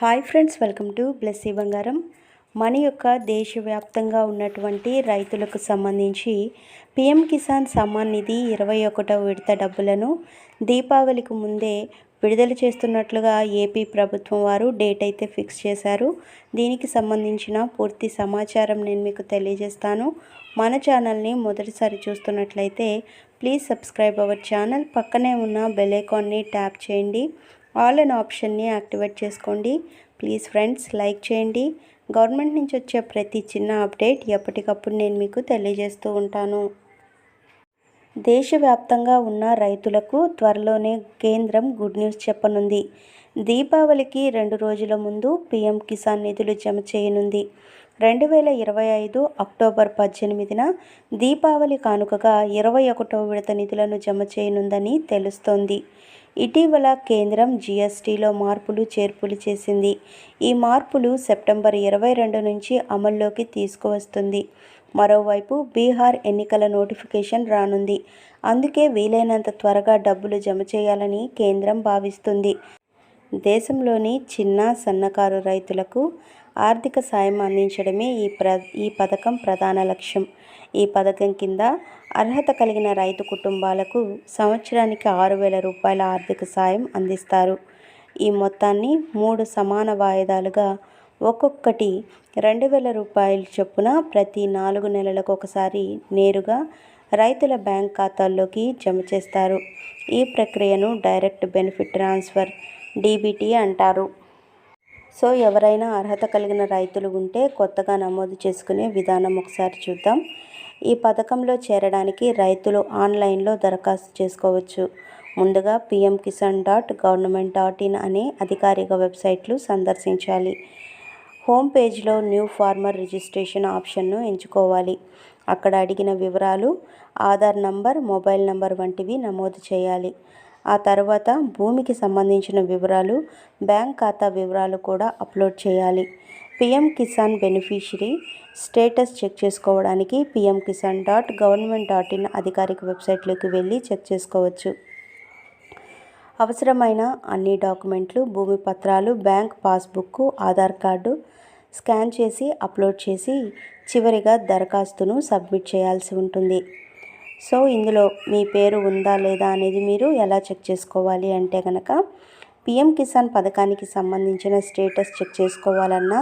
Hi friends welcome to Blessy Bangaram. మన యొక్క దేశవ్యాప్తంగా ఉన్నటువంటి రైతులకు సంబంధించి పిఎం కిసాన్ సమ్మాన్ నిధి ఇరవై ఒకటవ విడత డబ్బులను దీపావళికి ముందే విడుదల చేస్తున్నట్లుగా ఏపీ ప్రభుత్వం వారు డేట్ అయితే ఫిక్స్ చేశారు. దీనికి సంబంధించిన పూర్తి సమాచారం నేను మీకు తెలియజేస్తాను. మన ఛానల్ని మొదటిసారి చూస్తున్నట్లయితే ప్లీజ్ సబ్స్క్రైబ్ అవర్ ఛానల్. పక్కనే ఉన్న బెల్ ఐకాన్ని ట్యాప్ చేయండి. ఆల్ అన్ ఆప్షన్ని యాక్టివేట్ చేసుకోండి. ప్లీజ్ ఫ్రెండ్స్ లైక్ చేయండి. గవర్నమెంట్ నుంచి వచ్చే ప్రతి చిన్న అప్డేట్ ఎప్పటికప్పుడు నేను మీకు తెలియజేస్తూ ఉంటాను. దేశవ్యాప్తంగా ఉన్న రైతులకు త్వరలోనే కేంద్రం గుడ్ న్యూస్ చెప్పనుంది. దీపావళికి రెండు రోజుల ముందు పీఎం కిసాన్ నిధులు జమ చేయనుంది. రెండు వేల ఇరవై ఐదు అక్టోబర్ పద్దెనిమిదిన దీపావళి కానుకగా ఇరవై ఒకటో విడత నిధులను జమ చేయనుందని తెలుస్తోంది. ఇటీవల కేంద్రం జీఎస్టీలో మార్పులు చేర్పులు చేసింది. ఈ మార్పులు సెప్టెంబర్ ఇరవై రెండు నుంచి అమల్లోకి తీసుకువస్తుంది. మరోవైపు బీహార్ ఎన్నికల నోటిఫికేషన్ రానుంది. అందుకే వీలైనంత త్వరగా డబ్బులు జమ చేయాలని కేంద్రం భావిస్తుంది. దేశంలోని చిన్న సన్నకారు రైతులకు ఆర్థిక సాయం అందించడమే ఈ ప్ర ఈ పథకం ప్రధాన లక్ష్యం. ఈ పథకం కింద అర్హత కలిగిన రైతు కుటుంబాలకు సంవత్సరానికి ఆరు వేల రూపాయల ఆర్థిక సాయం అందిస్తారు. ఈ మొత్తాన్ని మూడు సమాన వాయిదాలుగా ఒక్కొక్కటి రెండు వేల రూపాయల చొప్పున ప్రతి నాలుగు నెలలకు ఒకసారి నేరుగా రైతుల బ్యాంక్ ఖాతాల్లోకి జమ చేస్తారు. ఈ ప్రక్రియను డైరెక్ట్ బెనిఫిట్ ట్రాన్స్ఫర్ డీబీటీ అంటారు. సో ఎవరైనా అర్హత కలిగిన రైతులు ఉంటే కొత్తగా నమోదు చేసుకునే విధానం ఒకసారి చూద్దాం. ఈ పథకంలో చేరడానికి రైతులు ఆన్లైన్లో దరఖాస్తు చేసుకోవచ్చు. ముందుగా PM Kisan dot government dot in అనే అధికారిక వెబ్సైట్లు సందర్శించాలి. హోమ్ పేజ్లో న్యూ ఫార్మర్ రిజిస్ట్రేషన్ ఆప్షన్ను ఎంచుకోవాలి. అక్కడ అడిగిన వివరాలు ఆధార్ నంబర్ మొబైల్ నంబర్ వంటివి నమోదు చేయాలి. ఆ తర్వాత భూమికి సంబంధించిన వివరాలు బ్యాంక్ ఖాతా వివరాలు కూడా అప్లోడ్ చేయాలి. PM Kisan beneficiary status check చేసుకోవడానికి PM Kisan dot government dot in అధికారిక వెబ్సైట్లోకి వెళ్ళి చెక్ చేసుకోవచ్చు. అవసరమైన అన్ని డాక్యుమెంట్లు భూమి పత్రాలు bank passbook Aadhaar card scan చేసి అప్లోడ్ చేసి చివరిగా దరఖాస్తును సబ్మిట్ చేయాల్సి ఉంటుంది. సో ఇందులో మీ పేరు ఉందా లేదా అనేది మీరు ఎలా చెక్ చేసుకోవాలి అంటే కనుక పిఎం కిసాన్ పథకానికి సంబంధించిన స్టేటస్ చెక్ చేసుకోవాలన్నా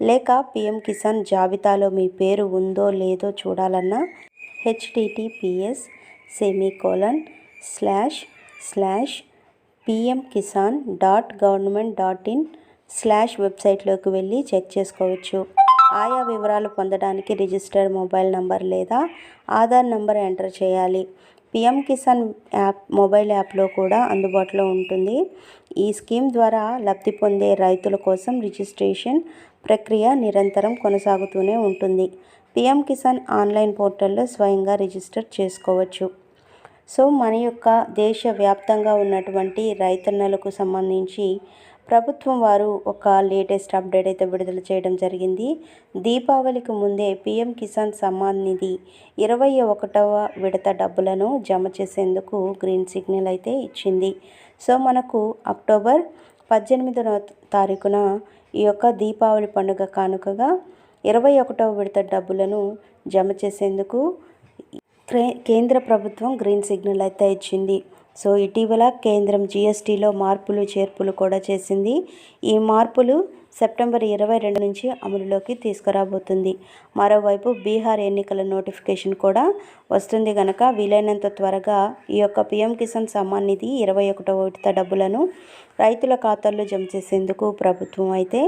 లేక పిఎం కిసాన్ జాబితాలో మీ పేరు ఉందో లేదో చూడాలన్నా HTTPS semicolon slash slash PM Kisan dot government dot in slash వెబ్సైట్లోకి వెళ్ళి చెక్ చేసుకోవచ్చు. ఆయా వివరాలు పొందడానికి రిజిస్టర్డ్ మొబైల్ నంబర్ లేదా ఆధార్ నంబర్ ఎంటర్ చేయాలి. పిఎం కిసాన్ యాప్ మొబైల్ యాప్లో కూడా అందుబాటులో ఉంటుంది. ఈ స్కీమ్ ద్వారా లబ్ధి పొందే రైతుల కోసం రిజిస్ట్రేషన్ ప్రక్రియ నిరంతరం కొనసాగుతూనే ఉంటుంది. పిఎం కిసాన్ ఆన్లైన్ పోర్టల్లో స్వయంగా రిజిస్టర్ చేసుకోవచ్చు. సో మన యొక్క దేశవ్యాప్తంగా ఉన్నటువంటి రైతన్నలకు సంబంధించి ప్రభుత్వం వారు ఒక లేటెస్ట్ అప్డేట్ అయితే విడుదల చేయడం జరిగింది. దీపావళికి ముందే పీఎం కిసాన్ సమ్మాన్ నిధి ఇరవై ఒకటవ విడత డబ్బులను జమ చేసేందుకు గ్రీన్ సిగ్నల్ అయితే ఇచ్చింది. సో మనకు అక్టోబర్ పద్దెనిమిదవ తారీఖున ఈ యొక్క దీపావళి పండుగ కానుకగా ఇరవై ఒకటవ విడత డబ్బులను జమ చేసేందుకు కేంద్ర ప్రభుత్వం గ్రీన్ సిగ్నల్ అయితే ఇచ్చింది. సో ఇటీవల కేంద్రం జిఎస్టీలో మార్పులు చేర్పులు కూడా చేసింది. ఈ మార్పులు సెప్టెంబర్ ఇరవై రెండు నుంచి అమలులోకి తీసుకురాబోతుంది. మరోవైపు బీహార్ ఎన్నికల నోటిఫికేషన్ కూడా వస్తుంది కనుక వీలైనంత త్వరగా ఈ యొక్క పిఎం కిసాన్ సమ్మాన్ నిధి ఇరవై ఒకటో విడత డబ్బులను రైతుల ఖాతాల్లో జమ చేసేందుకు ప్రభుత్వం అయితే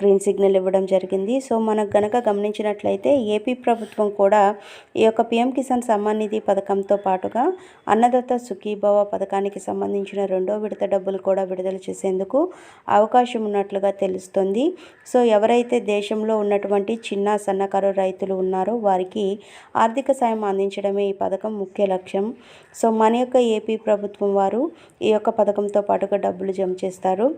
గ్రీన్ సిగ్నల్ ఇవ్వడం జరిగింది. సో మనకు గనక గమనించినట్లయితే ఏపీ ప్రభుత్వం కూడా ఈ యొక్క పిఎం కిసాన్ సమ్మాన్ నిధి పథకంతో పాటుగా అన్నదాత సుఖీభవ పథకానికి సంబంధించిన రెండో విడత డబ్బులు కూడా విడుదల చేసేందుకు అవకాశం ఉన్నట్లుగా తెలుస్తుంది. సో ఎవరైతే దేశంలో ఉన్నటువంటి చిన్న సన్నకారు రైతులు ఉన్నారో వారికి ఆర్థిక సాయం అందించడమే ఈ పథకం ముఖ్య లక్ష్యం. సో మన యొక్క ఏపీ ప్రభుత్వం వారు ఈ యొక్క పథకంతో పాటుగా డబ్బులు జమ చేస్తారు.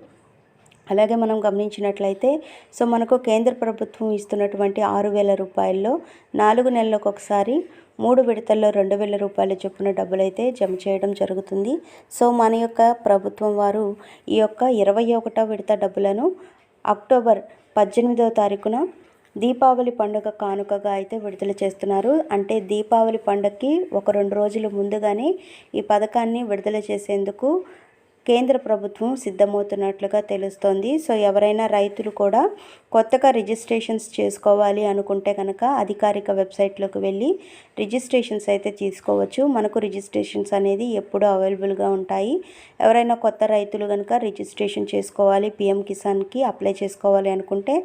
అలాగే మనం గమనించినట్లయితే సో మనకు కేంద్ర ప్రభుత్వం ఇస్తున్నటువంటి ఆరు వేల రూపాయల్లో నాలుగు నెలలకు ఒకసారి మూడు విడతల్లో రెండు వేల రూపాయల చొప్పున డబ్బులైతే జమ చేయడం జరుగుతుంది. సో మన యొక్క ప్రభుత్వం వారు ఈ యొక్క ఇరవై ఒకటో విడత డబ్బులను అక్టోబర్ పద్దెనిమిదవ తారీఖున దీపావళి పండుగ కానుకగా అయితే విడుదల చేస్తున్నారు. అంటే దీపావళి పండుగకి ఒక రెండు రోజుల ముందుగానే ఈ పథకాన్ని విడుదల చేసేందుకు కేంద్ర ప్రభుత్వం సిద్ధమవుతున్నట్లుగా తెలుస్తోంది. సో ఎవరైనా రైతులు కూడా కొత్తగా రిజిస్ట్రేషన్స్ చేసుకోవాలి అనుకుంటే కనుక అధికారిక వెబ్సైట్లోకి వెళ్ళి రిజిస్ట్రేషన్స్ అయితే తీసుకోవచ్చు. మనకు రిజిస్ట్రేషన్స్ అనేది ఎప్పుడూ అవైలబుల్గా ఉంటాయి. ఎవరైనా కొత్త రైతులు కనుక రిజిస్ట్రేషన్ చేసుకోవాలి పిఎం కిసాన్కి అప్లై చేసుకోవాలి అనుకుంటే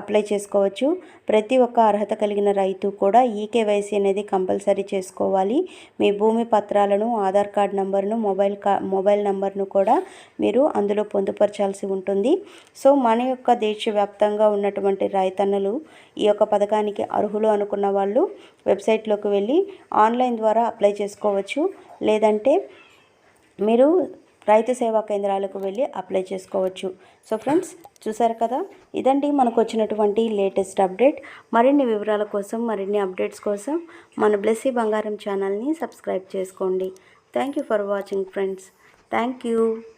అప్లై చేసుకోవచ్చు. ప్రతి ఒక్క అర్హత కలిగిన రైతు కూడా ఈకేవైసీ అనేది కంపల్సరీ చేసుకోవాలి. మీ భూమి పత్రాలను ఆధార్ కార్డ్ నంబర్ను మొబైల్ కా మొబైల్ నంబర్ను కూడా మీరు అందులో పొందుపరచాల్సి ఉంటుంది. సో మన యొక్క దేశవ్యాప్తంగా ఉన్నటువంటి రైతన్నలు ఈ యొక్క పథకానికి అర్హులు అనుకున్న వాళ్ళు వెబ్సైట్లోకి వెళ్ళి ఆన్లైన్ ద్వారా అప్లై చేసుకోవచ్చు. లేదంటే మీరు రైతు సేవా కేంద్రాలకు వెళ్ళి అప్లై చేసుకోవచ్చు. సో ఫ్రెండ్స్ చూసారు కదా? ఇదండి మనకు వచ్చినటువంటి లేటెస్ట్ అప్డేట్. మరిన్ని వివరాల కోసం మరిన్ని అప్డేట్స్ కోసం మన బ్లెస్సీ బంగారం ఛానల్ని సబ్స్క్రైబ్ చేసుకోండి. Thank you for watching friends. Thank you.